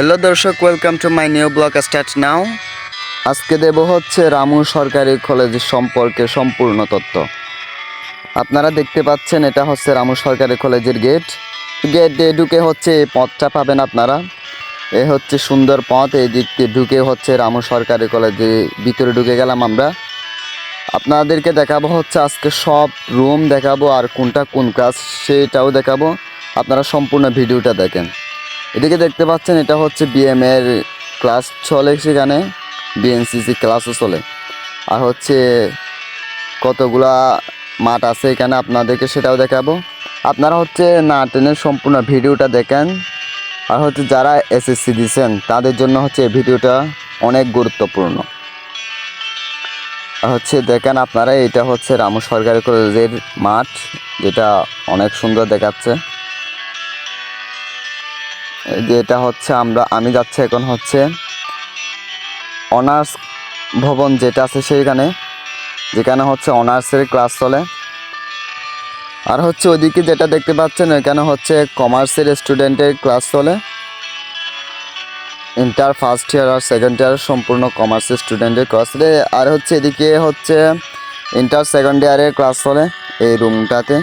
Hello দর্শক welcome to my new blog start now আজকে দেব হচ্ছে রামু সরকারি কলেজ সম্পর্কে সম্পূর্ণ তথ্য। আপনারা দেখতে পাচ্ছেন, এটা হচ্ছে রামু সরকারি কলেজের গেট গেট দিয়ে ঢুকে হচ্ছে এই পথটা পাবেন আপনারা। এ হচ্ছে সুন্দর পথ, এই দিক দিয়ে ঢুকে হচ্ছে রামু সরকারি কলেজের ভিতরে ঢুকে গেলাম আমরা। আপনাদেরকে দেখাবো হচ্ছে আজকে সব রুম দেখাবো আর কোনটা কোন ক্লাস সেটাও দেখাবো। আপনারা সম্পূর্ণ ভিডিওটা দেখেন। এদিকে দেখতে পাচ্ছেন, এটা হচ্ছে বিএম এর ক্লাস চলে সেখানে বিএনসিসি ক্লাসও চলে। আর হচ্ছে কতগুলা মাঠ আছে এখানে আপনাদেরকে সেটাও দেখাবো। আপনারা হচ্ছে না টেনের সম্পূর্ণ ভিডিওটা দেখেন। আর হচ্ছে যারা এসএসসি দিয়েছেন তাদের জন্য হচ্ছে এই ভিডিওটা অনেক গুরুত্বপূর্ণ। আর হচ্ছে দেখেন আপনারা, এটা হচ্ছে রামু সরকারি কলেজের মাঠ, যেটা অনেক সুন্দর দেখাচ্ছে। যে এটা হচ্ছে আমরা, আমি যাচ্ছি এখন হচ্ছে অনার্স ভবন যেটা আছে সেইখানে, যেখানে হচ্ছে অনার্সের ক্লাস চলে। আর হচ্ছে ওইদিকে যেটা দেখতে পাচ্ছেন, এখানে হচ্ছে কমার্সের স্টুডেন্টের ক্লাস চলে। ইন্টার, ফার্স্ট ইয়ার আর সেকেন্ড ইয়ার সম্পূর্ণ কমার্সের স্টুডেন্টের ক্লাস চলে। আর হচ্ছে এদিকে হচ্ছে ইন্টার, সেকেন্ড ইয়ারের ক্লাস চলে এই রুমটাতে।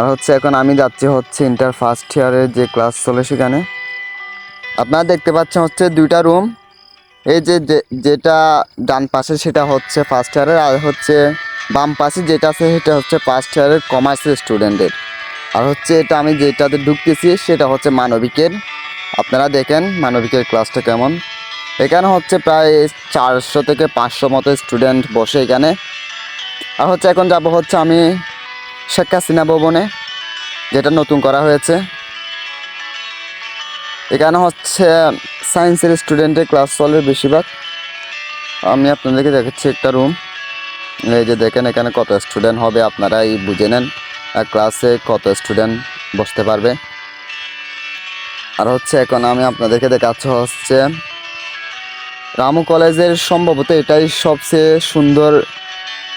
আর হচ্ছে এখন আমি যাচ্ছি হচ্ছে ইন্টার ফার্স্ট ইয়ারের যে ক্লাস চলে সেখানে। আপনারা দেখতে পাচ্ছেন হচ্ছে দুইটা রুম এই যে যেটা ডান পাশে সেটা হচ্ছে ফার্স্ট ইয়ারের আর হচ্ছে বাম পাশে যেটা আছে সেটা হচ্ছে ফার্স্ট ইয়ারের কমার্সের স্টুডেন্টের আর হচ্ছে এটা আমি যেটাতে ঢুকতেছি সেটা হচ্ছে মানবিকের। আপনারা দেখেন মানবিকের ক্লাসটা কেমন। এখানে হচ্ছে প্রায় চারশো থেকে পাঁচশো মতো স্টুডেন্ট বসে এখানে। আর হচ্ছে এখন যাব হচ্ছে আমি শেখ হাসিনা ভবনে, যেটা নতুন করা হয়েছে। এখানে হচ্ছে সায়েন্সের স্টুডেন্টের ক্লাস চলে বেশিরভাগ। আমি আপনাদেরকে দেখাচ্ছি একটা রুম। এই যে দেখেন এখানে কত স্টুডেন্ট হবে, আপনারাই বুঝে নেন ক্লাসে কত স্টুডেন্ট বসতে পারবে। আর হচ্ছে এখন আমি আপনাদেরকে দেখাচ্ছি হচ্ছে, রামু কলেজের সম্ভবত এটাই সবচেয়ে সুন্দর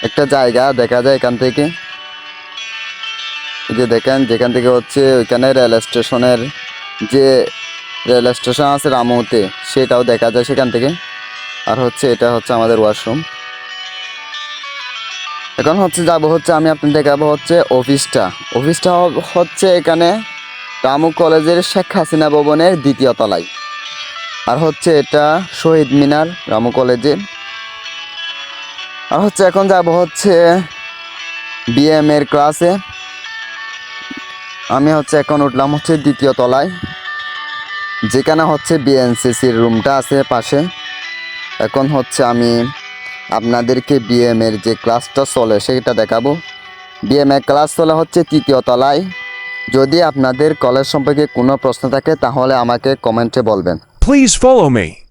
একটা জায়গা দেখা যায় এখান থেকে। যে দেখেন, যেখান থেকে হচ্ছে ওইখানে রেল স্টেশনের যে রেল স্টেশন আছে রামুতে, সেটাও দেখা যায় সেখান থেকে। আর হচ্ছে এটা হচ্ছে আমাদের ওয়াশরুম এখন হচ্ছে যাব হচ্ছে, আমি আপনাদের দেখাবো হচ্ছে অফিসটা অফিসটা হচ্ছে এখানে রামু কলেজের শেখ হাসিনা ভবনের দ্বিতীয় তলায়। আর হচ্ছে এটা শহীদ মিনার রামু কলেজের আর হচ্ছে এখন যাব হচ্ছে বিএম এর ক্লাসে আমি হচ্ছে এখন উঠলাম হচ্ছে দ্বিতীয় তলায়, যেখানে হচ্ছে বিএনসিসির রুমটা আছে পাশে। এখন হচ্ছে আমি আপনাদেরকে বিএম এর যে ক্লাসটা চলে সেটা দেখাবো। বিএম এর ক্লাস চলে হচ্ছে তৃতীয় তলায়। যদি আপনাদের কলেজ সম্পর্কে কোনো প্রশ্ন থাকে, তাহলে আমাকে কমেন্টে বলবেন। Please follow me.